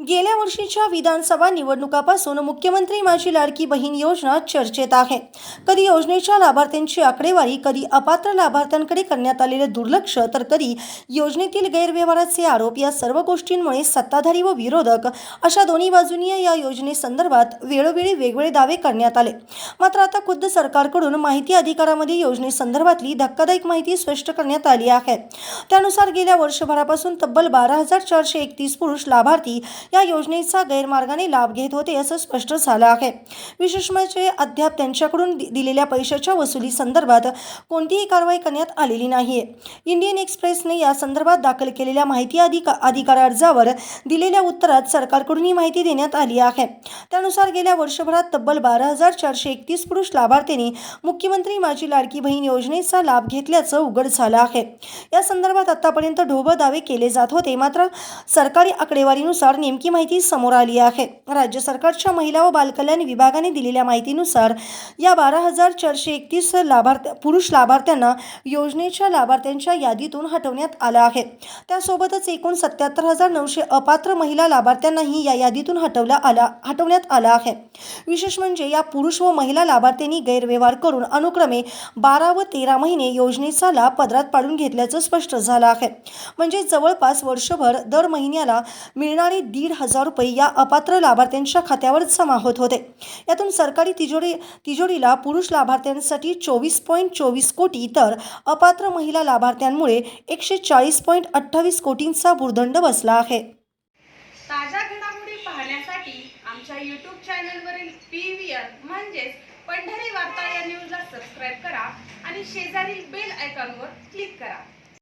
गेल्या वर्षीच्या विधानसभा निवडणुकापासून मुख्यमंत्री माझी लाडकी बहीण योजना चर्चेत आहे. कधी योजनेच्या लाभार्थ्यांची आकडेवारी कधी अपात्र लाभार्थ्यांकडे करण्यात आलेले दुर्लक्ष तर कधी योजनेतील गैरव्यवहाराचे आरोप या सर्व गोष्टींमुळे सत्ताधारी व विरोधक अशा दोन्ही बाजूंनी या योजनेसंदर्भात वेळोवेळी वेगवेगळे दावे करण्यात आले. मात्र आता खुद्द सरकारकडून माहिती अधिकारामध्ये योजनेसंदर्भातली धक्कादायक माहिती स्पष्ट करण्यात आली आहे. त्यानुसार गेल्या वर्षभरापासून तब्बल बारा हजार चारशे एकतीस पुरुष लाभार्थी या योजनेचा गैरमार्गाने लाभ घेत होते असं स्पष्ट झालं आहे. विशेष म्हणजे अद्याप त्यांच्याकडून दिलेल्या पैशाच्या वसुली संदर्भात कोणतीही कारवाई करण्यात आलेली नाहीये. इंडियन एक्सप्रेसने या संदर्भात दाखल केलेल्या माहिती अधिका अधिकार अर्जावर दिलेल्या उत्तरात सरकारकडून ही माहिती देण्यात आली आहे. त्यानुसार गेल्या वर्षभरात तब्बल बारा हजार चारशे एकतीस पुरुष लाभार्थ्यांनी मुख्यमंत्री माझी लाडकी बहीण योजनेचा लाभ घेतल्याचं उघड झालं आहे. या संदर्भात आतापर्यंत ढोबळ दावे केले जात होते. मात्र सरकारी आकडेवारीनुसार नेमकी माहिती समोर आली आहे. राज्य सरकारच्या महिला व बालकल्याण विभागाने दिलेल्या माहितीनुसार या बारा हजार चारशे एकतीस लाभार्थ्या पुरुष लाभार्थ्यांना योजनेच्या लाभार्थ्यांच्या यादीतून हटवण्यात आलं आहे. त्यासोबतच एकूण सत्याहत्तर हजार नऊशे अपात्र महिला लाभार्थ्यांनाही या यादीतून हटवला आला हटवण्यात आला आहे. विशेष म्हणजे या पुरुष व महिला लाभार्थ्यांनी गैरव्यवहार करून अनुक्रमे बारा व तेरा महिने योजनेचा लाभ पदरात पाडून घेतल्याचं स्पष्ट झालं आहे. म्हणजे जवळपास वर्षभर दर महिन्याला मिळणारे दीड हजार रुपये या अपात्र लाभार्थ्यांच्या खात्यावर जमा होत होते. यातून सरकारी तिजोरी तिजोरीला पुरुष लाभार्थ्यांसाठी चोवीस पॉईंट चोवीस कोटी तर अपात्र महिला लाभार्थ्यांमुळे एकशे चाळीस पॉईंट अठ्ठावीस कोटींचा भूर्दंड बसला आहे. ताज्या घडामोडी पाहण्यासाठी आमच्या यूट्यूब चॅनलवरील पी व्ही आर म्हणजेच पंढरी वार्ता या न्यूजला सबस्क्राईब करा आणि शेजारील बेल आयकॉनवर क्लिक करा.